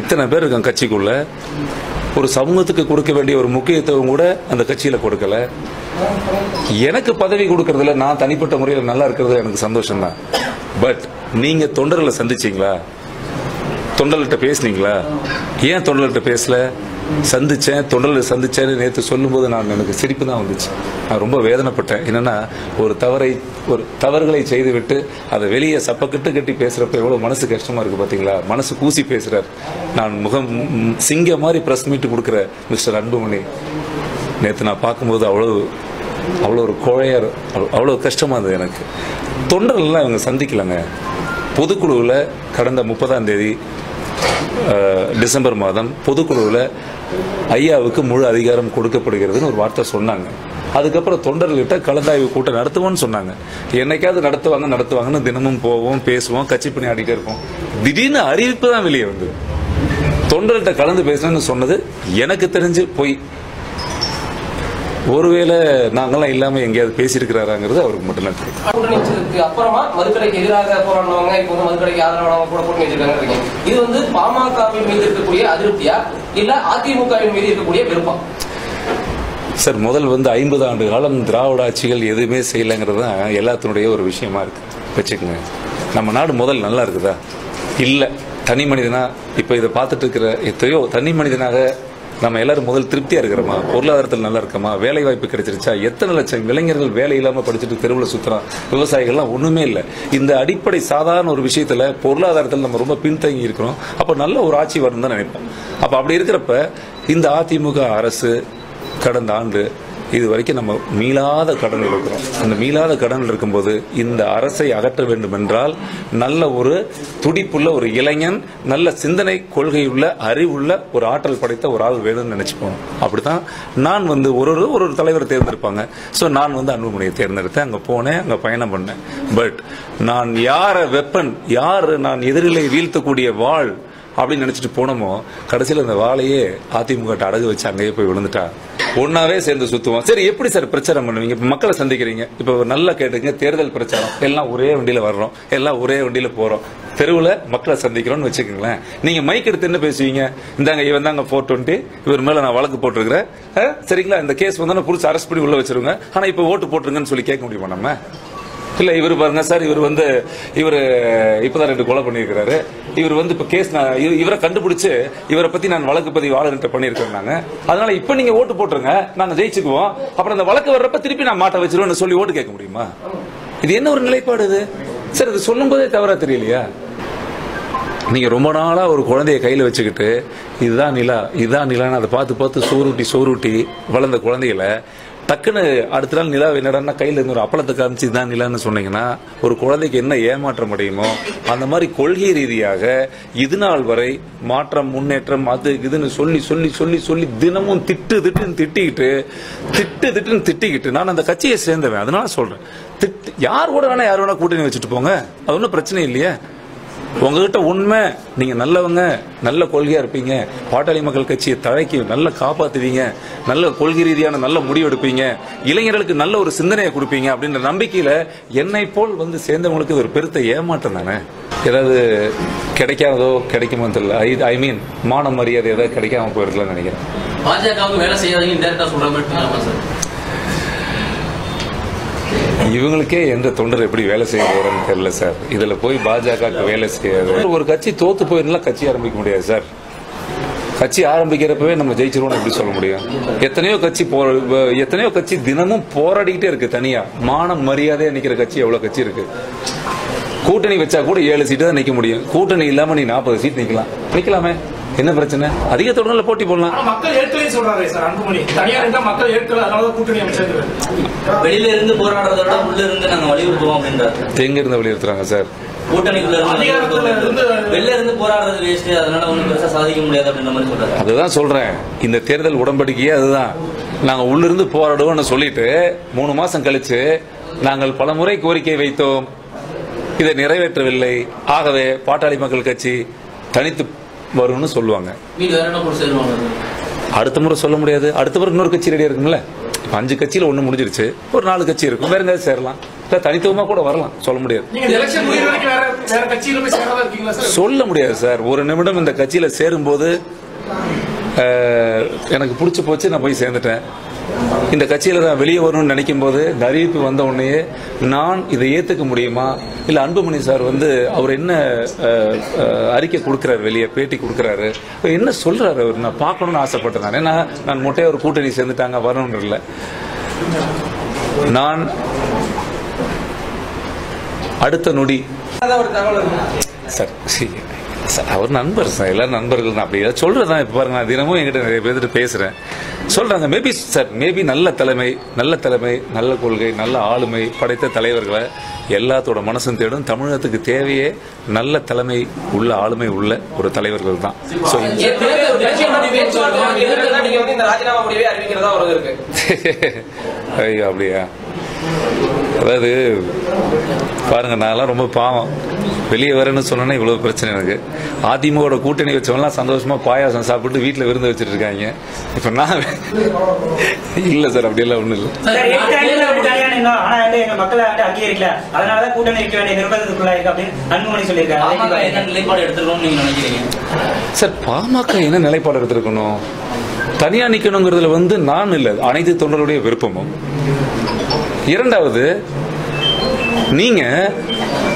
இத்தனை பேர் இருக்காங்க கட்சிக்குள்ள. ஒரு சமூகத்துக்கு கொடுக்க வேண்டிய ஒரு முக்கியத்துவம் கூட அந்த கட்சியில கொடுக்கல. எனக்கு பதவி கொடுக்கறதுல நான் தனிப்பட்ட முறையில் நல்லா இருக்கிறது எனக்கு சந்தோஷம் தான் பட் நீங்க தொண்டர்களை சந்திச்சீங்களா? தொண்டர்கிட்ட பேசுனீங்களா? ஏன் தொண்டர்கிட்ட பேசல? சந்தித்தேன் தொண்டர்களை சந்தித்தேன்னு நேற்று சொல்லும்போது நான் எனக்கு சிரிப்பு தான் வந்துச்சு. நான் ரொம்ப வேதனைப்பட்டேன். என்னென்னா ஒரு தவறை ஒரு தவறுகளை செய்துவிட்டு அதை வெளியே சப்பக்கிட்டு கட்டி பேசுகிறப்ப எவ்வளோ மனசு கஷ்டமாக இருக்குது பார்த்தீங்களா மனசு கூசி பேசுகிறார் நான் முகம் சிங்க மாதிரி ப்ரெஸ் மீட்டு கொடுக்குற மிஸ்டர் அன்புமணி. நேற்று நான் பார்க்கும்போது அவ்வளோ அவ்வளோ ஒரு கோழையார் அவ்வளோ கஷ்டமாக இருந்தது எனக்கு. தொண்டர்கள்லாம் இவங்க சந்திக்கலைங்க. பொதுக்குழுவில் கடந்த முப்பதாம் தேதி டிசம்பர் மாதம் பொதுக்குழுவில் ஐயாவுக்கு முழு அதிகாரம் கொடுக்கப்படுகிறதுன்னு ஒரு வார்த்தை சொன்னாங்க. அதுக்கப்புறம் தொண்டர்கள்கிட்ட கலந்தாய்வு கூட்டம் நடத்துவோம்னு சொன்னாங்க. என்னைக்காவது நடத்துவாங்க நடத்துவாங்கன்னு தினமும் போவோம் பேசுவோம் கட்சி பணி ஆடிட்டே இருப்போம். திடீர்னு அறிவிப்பு தான் வெளியே வந்தது. தொண்டர்கிட்ட கலந்து பேசணும்னு சொன்னது எனக்கு தெரிஞ்சு பொய் ஒருவேளை நாங்கெல்லாம் இல்லாம எங்கேயாவது பேசியிருக்கிறாராங்கிறது அவருக்கு மட்டும்தான் தெரியும். கூட்டணி வச்சதுக்கு அப்புறமா மதுக்கடைக்கு எதிராக போராடினவங்க இப்போ வந்து மதுக்கடைக்கு ஆதரவானவங்க கூட கூட்டணி வச்சிருக்காங்க இது வந்து பாமகவின் மீது இருக்கக்கூடிய அதிருப்தியா? இல்ல அதிமுகவின் மீது இருக்கக்கூடிய விருப்பம் சார் முதல் வந்து ஐம்பது ஆண்டு காலம் திராவிட ஆட்சிகள் எதுவுமே செய்யலைங்கிறது தான் எல்லாத்தினுடைய ஒரு விஷயமா இருக்கு. வச்சுக்கோங்க. நம்ம நாடு முதல் நல்லா இருக்குதா? இல்ல. தனி மனிதனா இப்ப இதை பார்த்துட்டு இருக்கிற எத்தையோ தனி மனிதனாக நம்ம எல்லாரும் முதல் திருப்தியா இருக்கிறோமா? பொருளாதாரத்தில் நல்லா இருக்கமா? வேலை வாய்ப்பு கிடைச்சிருச்சா? எத்தனை லட்சம் இளைஞர்கள் வேலை இல்லாம படிச்சுட்டு தெருவில் சுத்துறான்? விவசாயிகள்லாம் ஒண்ணுமே இல்லை. இந்த அடிப்படை சாதாரண ஒரு விஷயத்துல பொருளாதாரத்தில் நம்ம ரொம்ப பின்தங்கி இருக்கிறோம். அப்ப நல்ல ஒரு ஆட்சி வரணும் தான் நினைப்போம். அப்ப அப்படி இருக்கிறப்ப இந்த அதிமுக அரசு கடந்த ஆண்டு இது வரைக்கும் நம்ம மீளாத கடன் இருக்கிறோம். அந்த மீளாத கடன் இருக்கும்போது இந்த அரசை அகற்ற வேண்டும் என்றால் நல்ல ஒரு துடிப்புள்ள ஒரு இளைஞன் நல்ல சிந்தனை கொள்கையுள்ள அறிவுள்ள ஒரு ஆற்றல் படைத்த ஒரு ஆள் வேணும்னு நினைச்சுப்போம். அப்படித்தான் நான் வந்து ஒரு ஒரு ஒரு ஒரு தலைவர் தேர்ந்தெடுப்பாங்க. ஸோ நான் வந்து அன்புமணியை தேர்ந்தெடுத்தேன். அங்கே போனேன் அங்கே பயணம் பண்ணேன். பட் நான் யாரை வெப்பன் யார் நான் எதிரிலை வீழ்த்தக்கூடிய வாழ் அப்படின்னு நினைச்சிட்டு போனோமோ கடைசியில் அந்த வாழையே அதிமுக அடகு வச்சு அங்கேயே போய் விழுந்துட்டா. ஒன்னாவே சேர்ந்து சுத்துவோம். சரி எப்படி சார் பிரச்சாரம் பண்ணுவீங்க? இப்ப மக்களை சந்திக்கிறீங்க. இப்ப நல்லா கேட்டுங்க தேர்தல் பிரச்சாரம். எல்லாம் ஒரே வண்டியில வர்றோம். எல்லாம் ஒரே வண்டியில போறோம். தெருவில் மக்களை சந்திக்கிறோம்னு வச்சுக்கோங்களேன். நீங்கள் மைக் எடுத்து என்ன பேசுவீங்க? இந்தாங்க இவன் தாங்க ஃபோர் டுவெண்ட்டி இவர் மேலே நான் வழக்கு போட்டிருக்கிறேன். சரிங்களா? இந்த கேஸ் வந்தா புதுசு அரெஸ்ட் பண்ணி உள்ளே வச்சிருங்க. ஆனால் இப்போ ஓட்டு போட்டுருங்கன்னு சொல்லி கேட்க முடியுமா நம்ம? இல்ல இவர் பாருங்க சார் இவர் வந்து இவர் இப்பதான் ரெண்டு கொலை பண்ணியிருக்கிறாரு. இவர் வந்து இப்ப கேஸ் நான் இவரை கண்டுபிடிச்சு இவரை பத்தி நான் வழக்கு பதிவு ஆளுநர்கிட்ட பண்ணியிருக்கேன் நாங்க அதனால இப்ப நீங்க ஓட்டு போட்டுருங்க நாங்க ஜெயிச்சுக்குவோம். அப்புறம் அந்த வழக்கு வர்றப்ப திருப்பி நான் மாட்ட வச்சிருவேன் சொல்லி ஓட்டு கேட்க முடியுமா? இது என்ன ஒரு நிலைப்பாடு இது? சார் இது சொல்லும் போதே தவறா தெரியலையா? நீங்க ரொம்ப நாளா ஒரு குழந்தைய கையில வச்சுக்கிட்டு இதுதான் நிலா இதுதான் நிலான்னு அதை பார்த்து பார்த்து சோறுட்டி சோறுட்டி வளர்ந்த குழந்தைகளை டக்குன்னு அடுத்த நாள் நிலா என்னடான்னா கையில் இருந்து ஒரு அப்பளத்தை காமிச்சு தான் நிலான்னு சொன்னீங்கன்னா ஒரு குழந்தைக்கு என்ன ஏமாற்றம் அடையுமோ அந்த மாதிரி கொள்கை ரீதியாக இது நாள் வரை மாற்றம் முன்னேற்றம் அது இதுன்னு சொல்லி சொல்லி சொல்லி சொல்லி தினமும் திட்டு திட்டுன்னு திட்டிக்கிட்டு திட்டு திட்டுன்னு திட்டிக்கிட்டு நான் அந்த கட்சியை சேர்ந்தவன். அதனால சொல்றேன். திட்டு யார் கூட வேணா யார் வேணா கூட்டணி வச்சுட்டு போங்க. அது ஒன்றும் பிரச்சனை இல்லையே. உங்ககிட்ட உண்மை. நீங்க நல்லவங்க நல்ல கொள்கையா இருப்பீங்க. பாட்டாளி மக்கள் கட்சியை தழைக்கி நல்ல காப்பாத்துவீங்க. நல்ல கொள்கை ரீதியான நல்ல முடிவு எடுப்பீங்க. இளைஞர்களுக்கு நல்ல ஒரு சிந்தனையை கொடுப்பீங்க அப்படின்ற நம்பிக்கையில என்னை போல் வந்து சேர்ந்தவங்களுக்கு ஒரு பெருத்த ஏமாற்றம் தானே? ஏதாவது கிடைக்காதோ கிடைக்குமோ தெரியல. ஐ மீன் மான மரியாதை ஏதாவது கிடைக்காம போயிருக்கலாம்னு நினைக்கிறேன். பாஜக வேலை செய்யாதீங்க டேரக்டா சொல்ற மாதிரி சார்? இவங்களுக்கே எந்த தொண்டர் எப்படி வேலை செய்ய போறேன்னு தெரியல சார். இதுல போய் பாஜக வேலை செய்யாது. ஒரு கட்சி தோத்து போயிருந்தா கட்சி ஆரம்பிக்க முடியாது சார். கட்சி ஆரம்பிக்கிறப்பவே நம்ம ஜெயிச்சிருவோம் எப்படி சொல்ல முடியும்? எத்தனையோ கட்சி போ எத்தனையோ கட்சி தினமும் போராடிக்கிட்டே இருக்கு தனியா. மானம் மரியாதையா நிக்கிற கட்சி எவ்வளவு கட்சி இருக்கு? கூட்டணி வச்சா கூட ஏழு சீட்டு தான் நிக்க முடியும். கூட்டணி இல்லாம நீ நாற்பது சீட் நிக்கலாம். நிக்கலாமே. என்ன பிரச்சனை? அதிக தொடர்ல போட்டி போடலாம். மக்கள் ஏற்கனவே சொல்றாரு சார் அன்புமணி. தனியார் இருந்தா மக்கள் ஏற்கல அதனாலதான் கூட்டணி அமைச்சர் வெளியில இருந்து போராடுறத விட உள்ள இருந்து நாங்க வலியுறுத்துவோம் அப்படின்றாரு. எங்க இருந்து வலியுறுத்துறாங்க சார்? அதனால அதுதான் சொல்றேன். இந்த தேர்தல் உடன்படிக்கையே அதுதான். நாங்க உள்ளிருந்து போராடுவோம்னு சொல்லிட்டு மூணு மாசம் கழிச்சு நாங்கள் பலமுறை கோரிக்கை வைத்தோம். இதை நிறைவேற்றவில்லை. ஆகவே பாட்டாளி மக்கள் கட்சி தனித்து வரும்னு சொல்லுவாங்க. அடுத்த முறை சொல்ல முடியாது. அடுத்த முறை இன்னொரு கட்சி ரெடியா இருக்கும்ல? இப்ப அஞ்சு கட்சியில ஒண்ணு முடிஞ்சிருச்சு. ஒரு நாலு கட்சி இருக்கும். வேற எங்கேயாவது சேரலாம். இல்ல தனித்துவமா கூட வரலாம். சொல்ல முடியாது. நீங்க எலெக்ஷன் முடிகிற வரைக்கும் வேற வேற கட்சியில போய் சேரதா இருக்கீங்களா சார்? சொல்ல முடியாது சார். ஒரு நிமிடம் இந்த கட்சியில சேரும்போது எனக்கு பிடிச்சி போச்சு நான் போய் சேர்ந்துட்டேன். இந்த கட்சியில நான் வெளியே வரணும்னு நினைக்கும் போது இந்த அறிவிப்பு வந்த உடனே நான் இதை ஏத்துக்க முடியுமா? இல்ல அன்புமணி சார் வந்து அவர் என்ன அறிக்கை கொடுக்கிறாரு வெளியே பேட்டி கொடுக்கிறாரு? என்ன சொல்றாரு அவர்? நான் பார்க்கணும்னு ஆசைப்பட்டேன் நான். ஏன்னா நான் மொட்டையா ஒரு கூட்டணி சேர்ந்துட்டாங்க வரணும்னு இல்லை. நான் அடுத்த நொடி. சார் சார், அவர் நண்பர் சார் எல்லாரும் நண்பர்கள் தான். அப்படி ஏதாவது சொல்றதுதான் இப்ப பாருங்க நான் தினமும் என்கிட்ட நிறைய பேர்கிட்ட பேசுறேன். சொல்றாங்க மேபி சார் மேபி நல்ல தலைமை நல்ல தலைமை நல்ல கொள்கை நல்ல ஆளுமை படைத்த தலைவர்களை எல்லாத்தோட மனசும் தேடும். தமிழகத்துக்கு தேவையே நல்ல தலைமை உள்ள ஆளுமை உள்ள ஒரு தலைவர்கள் தான். ஸோ ஐயோ அப்படியா? அதாவது பாருங்க நான்லாம் ரொம்ப பாவம். வெளியே வரேன்னு சொன்னேன்னா இவ்வளவு பிரச்சனை எனக்கு. அதிமுகவோட கூட்டணி வச்சவங்கலாம் சந்தோஷமா பாயாசம் சாப்பிட்டு வீட்டுல விருந்து வச்சிட்டு இருக்காங்க. இப்ப நான் இல்ல சார் அப்படியெல்லாம் ஒண்ணும் இல்லை. சார் பாமக என்ன நிலைப்பாடு எடுத்திருக்கணும்? தனியா நிக்கணுங்கிறதுல வந்து நான் இல்லை. அனைத்து தொண்டருடைய விருப்பமும். இரண்டாவது நீங்க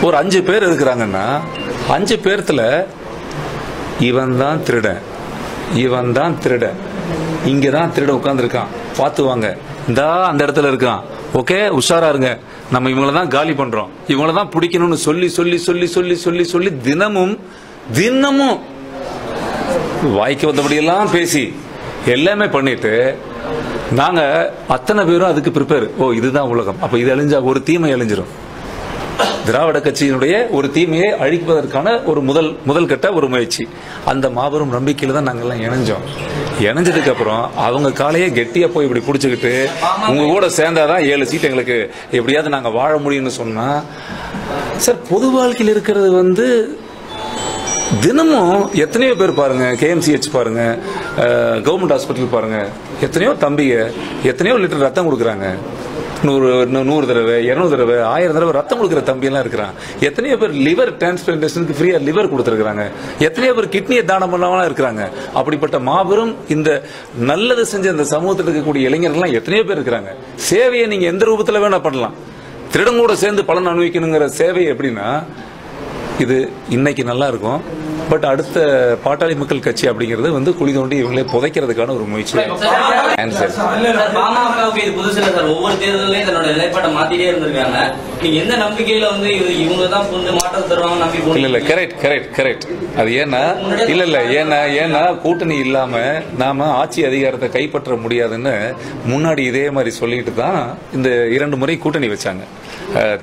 ஒரு அஞ்சு பேர் இருக்கிறாங்கன்னா அஞ்சு பேர்த்துல இவன் தான் திருடன் இவன் தான் திருடன் இங்க தான் திருடன் உட்கார்ந்துருக்கான். பார்த்து வாங்க. இந்தா அந்த இடத்துல இருக்கான். ஓகே உஷாரா இருங்க. நம்ம இவங்கள தான் காலி பண்றோம். இவங்கள தான் பிடிக்கணும்னு சொல்லி சொல்லி சொல்லி சொல்லி சொல்லி சொல்லி தினமும் தினமும் வாய்க்கு வந்தபடியெல்லாம் பேசி எல்லாமே பண்ணிட்டு நாங்க அத்தனை பேரும் அதுக்கு ப்ரிப்பேர் ஓ இதுதான் உலகம். அப்ப இது அழிஞ்சா ஒரு தீமை அழிஞ்சிரும். திராவிட கட்சியினுடைய ஒரு தீமையை அழிப்பதற்கான ஒரு முதல் முதல் கட்ட ஒரு முயற்சி. அந்த மாபெரும் நம்பிக்கையில தான் நாங்கெல்லாம் இணைஞ்சோம். இணைஞ்சதுக்கு அப்புறம் அவங்க காலையே கெட்டியா போய் இப்படி பிடிச்சிக்கிட்டு உங்க கூட சேர்ந்தாதான் ஏழு சீட் எங்களுக்கு எப்படியாவது நாங்க வாழ முடியும்னு சொன்னா சார் பொது வாழ்க்கையில் இருக்கிறது வந்து தினமும் எத்தனையோ பேர் பாருங்க கேஎம்சிஹெச் பாருங்க கவர்மெண்ட் ஹாஸ்பிட்டல் பாருங்க எத்தனையோ தம்பிங்க எத்தனையோ லிட்டர் ரத்தம் கொடுக்குறாங்க. நூறு நூறு தடவை இருநூறு தடவை ஆயிரம் தடவை ரத்தம் கொடுக்குற தம்பியெல்லாம் இருக்கிறான். எத்தனையோ பேர் லிவர் டிரான்ஸ்பிளான்டேஷனுக்கு ஃப்ரீயாக லிவர் கொடுத்துருக்குறாங்க. எத்தனையோ பேர் கிட்னியை தானம் பண்ணாமலாம் இருக்கிறாங்க. அப்படிப்பட்ட மாபெரும் இந்த நல்லது செஞ்ச இந்த சமூகத்தில் இருக்கக்கூடிய இளைஞர்கள்லாம் எத்தனையோ பேர் இருக்கிறாங்க. சேவையை நீங்கள் எந்த ரூபத்தில் வேணால் பண்ணலாம். திருடங்கூட சேர்ந்து பலன் அனுபவிக்கணுங்கிற சேவை எப்படின்னா இது இன்னைக்கு நல்லா இருக்கும். பட் அடுத்த பாட்டாளி மக்கள் கட்சி அப்படிங்கிறது வந்து குழி தோண்டி இவங்களே புதைக்கிறதுக்கான ஒரு முயற்சி. ஆன்சர் ஒவ்வொரு தேர்தலையும் தன்னோட நிலைப்பாட்டை மாத்திட்டே இருந்திருக்காங்க. நீங்க எந்த நம்பிக்கையில வந்து இவங்க தான் வந்து மாற்றம் தருவாங்க நம்பி இல்ல இல்ல கரெக்ட் கரெக்ட் கரெக்ட் அது ஏன்னா இல்ல இல்ல ஏன்னா ஏன்னா கூட்டணி இல்லாம நாம ஆட்சி அதிகாரத்தை கைப்பற்ற முடியாதுன்னு முன்னாடி இதே மாதிரி சொல்லிட்டு தான் இந்த இரண்டு முறை கூட்டணி வச்சாங்க.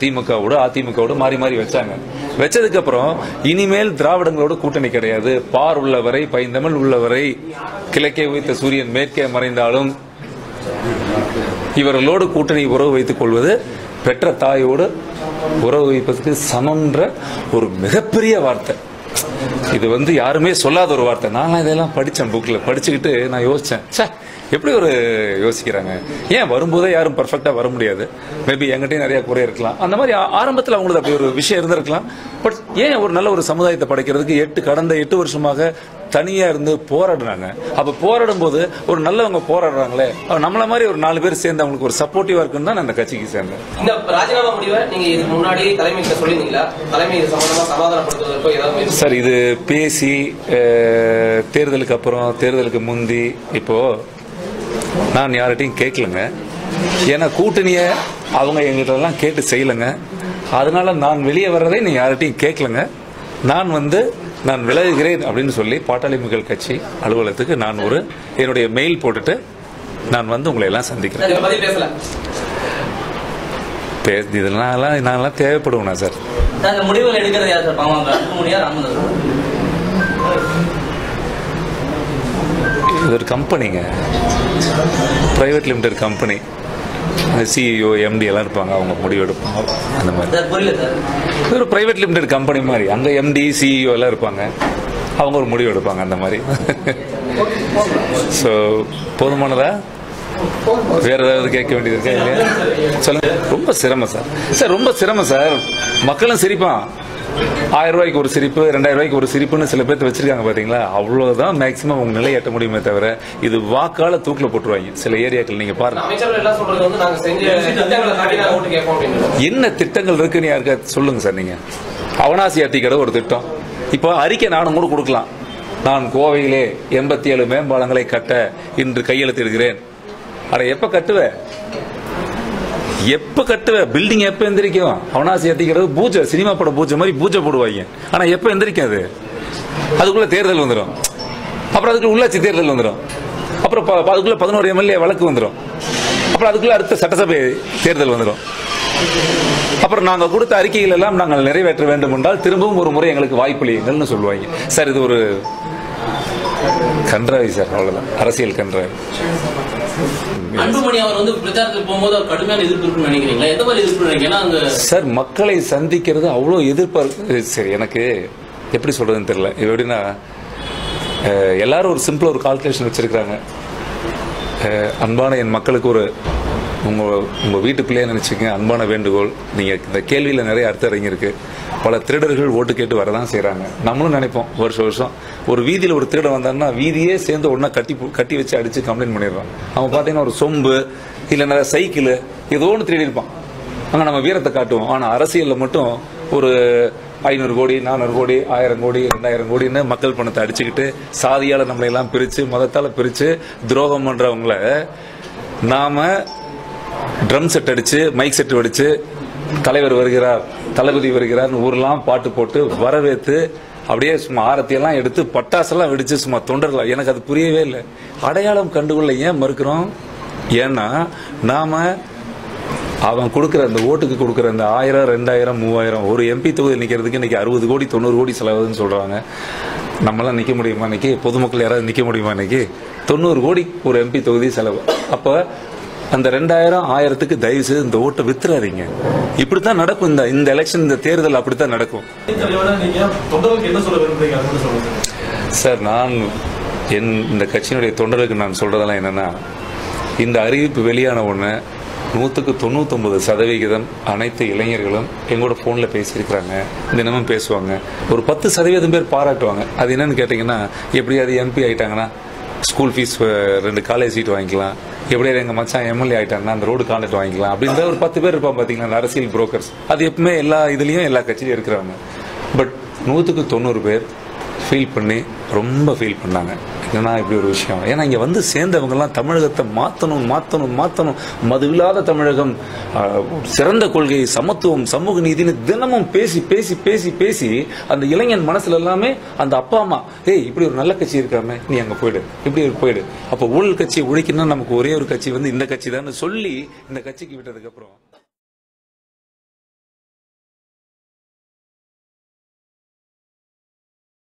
திமுகவோட அதிமுகவோட மாறி மாறி வச்சாங்க. வச்சதுக்கு அப்புறம் இனிமேல் திராவிடங்களோட கூட்டணி கிடையாது. பார் உள்ளவரை பைந்தமிழ் உள்ளவரை கிழக்கே வைத்த சூரியன் மேற்கே மறைந்தாலும் இவர்களோடு கூட்டணி உறவு வைத்துக் கொள்வது பெற்ற தாயோடு உறவு வைப்பதற்கு சமன்ற ஒரு மிகப்பெரிய வார்த்தை. இது வந்து யாருமே சொல்லாத ஒரு வார்த்தை. நான் இதெல்லாம் படிச்சேன் புக்ல படிச்சுக்கிட்டு நான் யோசிச்சேன். சே எப்படி ஒரு யோசிக்கிறாங்க? ஏன் வரும்போதே யாரும் பர்ஃபெக்டா வர முடியாது? மேபி என்கிட்டயும் நிறைய குறை இருக்கலாம். அந்த மாதிரி ஆரம்பத்துல அவங்களுக்கு அப்படி ஒரு விஷயம் இருந்திருக்கலாம். பட் ஏன் ஒரு நல்ல ஒரு சமுதாயத்தை படைக்கிறதுக்கு எட்டு கடந்த எட்டு வருஷமாக தனியா இருந்து போராடுறாங்க? அப்ப போராடும் போது ஒரு நல்லவங்க போராடுறாங்களே. நம்மள மாதிரி ஒரு நாலு பேர் சேர்ந்து அவங்களுக்கு ஒரு சப்போர்ட்டிவா இருக்குன்னு தான் நான் அந்த கட்சிக்கு சேர்ந்தேன். இந்த ராஜினாமா முடிவை நீங்க இதுக்கு முன்னாடி தலைமைக்கு சொல்லியிருந்தீங்களா? தலைமை இது சம்பந்தமா சமாதானப்படுத்துவதற்கோ ஏதாவது சார் இது பேசி தேர்தலுக்கு அப்புறம் தேர்தலுக்கு முந்தி இப்போ நான் யார்கிட்டையும் கேட்கலங்க. ஏன்னா கூட்டணிய அவங்க எங்கிட்ட எல்லாம் கேட்டு செய்யலைங்க. அதனால நான் வெளியே வர்றதை நீ யார்கிட்டையும் கேட்கலங்க. நான் வந்து நான் விலகுகிறேன் அப்படின்னு சொல்லி பாட்டாளி மக்கள் கட்சி அலுவலகத்துக்கு நான் ஒரு என்னுடைய மெயில் போட்டுட்டு நான் வந்து உங்களை எல்லாம் சந்திக்கிறேன். இதெல்லாம் நான்லாம் தேவைப்படுவேனா சார். முடிவுகள் எடுக்கிறது யார் சார்? பாமக. இது ஒரு கம்பெனிங்க. Private limited company CEO MD எல்லாம் இருப்பாங்க அவங்க முடிவு எடுப்பாங்க. அந்த மாதிரி. இது ஒரு பிரைவேட் லிமிடெட் கம்பெனி மாதிரி. அங்க எம்டி சிஇஓ எல்லாம் இருப்பாங்க. அவங்க ஒரு முடிவு எடுப்பாங்க அந்த மாதிரி. ஸோ போதுமானதா? வேற ஏதாவது கேட்க வேண்டியது இருக்கா இல்லையா? சொல்லுங்க. ரொம்ப சிரமம் சார். சார் ரொம்ப சிரமம் சார். மக்களும் சிரிப்பான். ஆயிரம் ரூபாய்க்கு ஒரு சிரிப்பு ரெண்டாயிரம் ரூபாய்க்கு ஒரு சிரிப்புன்னு சில பேர்த்த வச்சிருக்காங்க பாத்தீங்களா? அவ்வளவுதான் மேக்சிமம் உங்க நிலை எட்ட முடியுமே தவிர இது வாக்கால தூக்கில போட்டுருவாங்க. சில ஏரியாக்கள் நீங்க பாருங்க. என்ன திட்டங்கள் இருக்குன்னு யாருக்கா சொல்லுங்க சார் நீங்க. அவனாசி அத்திக்கடை ஒரு திட்டம். இப்போ அறிக்கை நானும் கூட கொடுக்கலாம். நான் கோவையிலே எண்பத்தி ஏழு மேம்பாலங்களை கட்ட இன்று கையெழுத்திடுகிறேன். அட எப்ப கட்டுவ? எப்போ கட்டுவ? பில்டிங் எப்போ எந்திரிக்கும்? அவனாசி அத்திக்கிறது பூஜை. சினிமா படம் பூஜை மாதிரி பூஜை போடுவாங்க ஆனால் எப்போ எந்திரிக்கும் அது? அதுக்குள்ள தேர்தல் வந்துடும் அப்புறம் அதுக்குள்ள உள்ளாட்சி தேர்தல் வந்துடும் அப்புறம் ப- அதுக்குள்ள பதினோரு எம்எல்ஏ வழக்கு வந்துடும் அப்புறம் அதுக்குள்ள அடுத்த சட்டசபை தேர்தல் வந்துடும் அப்புறம் நாங்கள் கொடுத்த அறிக்கைகள் எல்லாம் நாங்கள் நிறைவேற்ற வேண்டும் என்றால் திரும்பவும் ஒரு முறை எங்களுக்கு வாய்ப்பளியுங்கள்னு சொல்லுவாங்க சார் இது ஒரு கன்றாவி சார் அவ்வளோதான் அரசியல் கன்றாவி. அன்புமணி அவர் வந்து பிரச்சாரத்துக்கு போகும்போது அவர் கடுமையான எதிர்ப்பு இருக்குன்னு நினைக்கிறீங்களா? எந்த மாதிரி எதிர்ப்பு நினைக்கிறீங்க ஏன்னா அங்க சார் மக்களை சந்திக்கிறது அவ்வளோ எதிர்பார்ப்பு சரி எனக்கு எப்படி சொல்றதுன்னு தெரியல. இது எப்படின்னா எல்லாரும் ஒரு சிம்பிள் ஒரு கால்குலேஷன் வச்சிருக்கிறாங்க. அன்பான என் மக்களுக்கு ஒரு உங்கள் உங்கள் வீட்டு பிள்ளைய அன்பான வேண்டுகோள். நீங்கள் இந்த கேள்வியில் நிறைய அர்த்தம் இறங்கியிருக்கு. பல திருடர்கள் ஓட்டு கேட்டு வரதான் செய்கிறாங்க நம்மளும் நினைப்போம் வருஷம் வருஷம். ஒரு வீதியில் ஒரு திருடன் வந்தாங்கன்னா வீதியே சேர்ந்து ஒன்றா கட்டி கட்டி வச்சு அடித்து கம்ப்ளைண்ட் பண்ணிடுறான் அவன் பார்த்தீங்கன்னா ஒரு சொம்பு இல்லை நிறைய சைக்கிள் ஏதோ ஒன்று திருடி இருப்பான். நம்ம வீரத்தை காட்டுவோம். ஆனால் அரசியலில் மட்டும் ஒரு ஐநூறு கோடி நானூறு கோடி ஆயிரம் கோடி ரெண்டாயிரம் கோடின்னு மக்கள் பணத்தை அடிச்சுக்கிட்டு சாதியால் நம்மளை எல்லாம் மதத்தால் பிரித்து துரோகம் பண்ணுறவங்கள நாம ட்ரம் செட் அடிச்சு மைக் செட் அடிச்சு தலைவர் வருகிறார் தளபதி வருகிறார் ஊரெல்லாம் பாட்டு போட்டு வரவேற்று அப்படியே சும்மா ஆரத்தியெல்லாம் எடுத்து பட்டாசெல்லாம் வெடிச்சு சும்மா தொண்டர்கள் எனக்கு அது புரியவே இல்லை. அடையாளம் கண்டுகொள்ள ஏன் மறுக்கிறோம்? ஏன்னா நாம அவன் கொடுக்குற அந்த ஓட்டுக்கு கொடுக்குற அந்த ஆயிரம் ரெண்டாயிரம் மூவாயிரம் ஒரு எம்பி தொகுதி நிற்கிறதுக்கு இன்னைக்கு அறுபது கோடி தொண்ணூறு கோடி செலவுன்னு சொல்கிறாங்க நம்மளாம் நிற்க முடியுமா இன்னைக்கு? பொதுமக்கள் யாராவது நிற்க முடியுமா இன்னைக்கு? தொண்ணூறு கோடி ஒரு எம்பி தொகுதி செலவு. அப்போ அந்த ரெண்டாயிரம் ஆயிரத்துக்கு தயவு செய்து இந்த ஓட்டை வித்துறாதீங்க. இப்படித்தான் நடக்கும் இந்த இந்த எலெக்ஷன் இந்த தேர்தல் அப்படித்தான் நடக்கும். சார் நான் என் இந்த கட்சியினுடைய தொண்டர்களுக்கு நான் சொல்றதெல்லாம் என்னன்னா இந்த அறிவிப்பு வெளியான உடனே நூற்றுக்கு தொண்ணூத்தொன்பது சதவிகிதம் அனைத்து இளைஞர்களும் எங்களோட ஃபோனில் பேசியிருக்கிறாங்க. தினமும் பேசுவாங்க. ஒரு பத்து சதவீதம் பேர் பாராட்டுவாங்க. அது என்னன்னு கேட்டிங்கன்னா எப்படியாவது எம்பி ஆயிட்டாங்கன்னா ஸ்கூல் ஃபீஸ் ரெண்டு காலேஜ் சீட் வாங்கிக்கலாம். எப்படியாவது எங்கள் மச்சான் எம்எல்ஏ ஆகிட்டாங்கன்னா அந்த ரோடு கான்ட்ராக்ட் வாங்கிக்கலாம். அப்படின்ற ஒரு பத்து பேர் இருப்பான் பார்த்தீங்களா அரசியல் புரோக்கர்ஸ் அது எப்பவுமே எல்லா இதுலேயும் எல்லா கட்சியிலும் இருக்கிறாங்க பட் நூற்றுக்கு தொண்ணூறு பேர் ஃபீல் பண்ணி ரொம்ப ஃபீல் பண்ணாங்க. ஏன்னா இப்படி ஒரு விஷயம். ஏன்னா இங்கே வந்து சேர்ந்தவங்கெல்லாம் தமிழகத்தை மாத்தணும் மாத்தணும் மாத்தணும். மதுவில்லாத தமிழகம் சிறந்த கொள்கை சமத்துவம் சமூக நீதினு தினமும் பேசி பேசி பேசி பேசி அந்த இளைஞன் மனசில் எல்லாமே அந்த அப்பா அம்மா ஏய் இப்படி ஒரு நல்ல கட்சி இருக்காமே நீ அங்கே போயிடு இப்படி ஒரு போயிடு. அப்போ ஊழல் கட்சி ஒழிக்கணும்னா நமக்கு ஒரே ஒரு கட்சி வந்து இந்த கட்சி தான் சொல்லி இந்த கட்சிக்கு விட்டதுக்கப்புறம்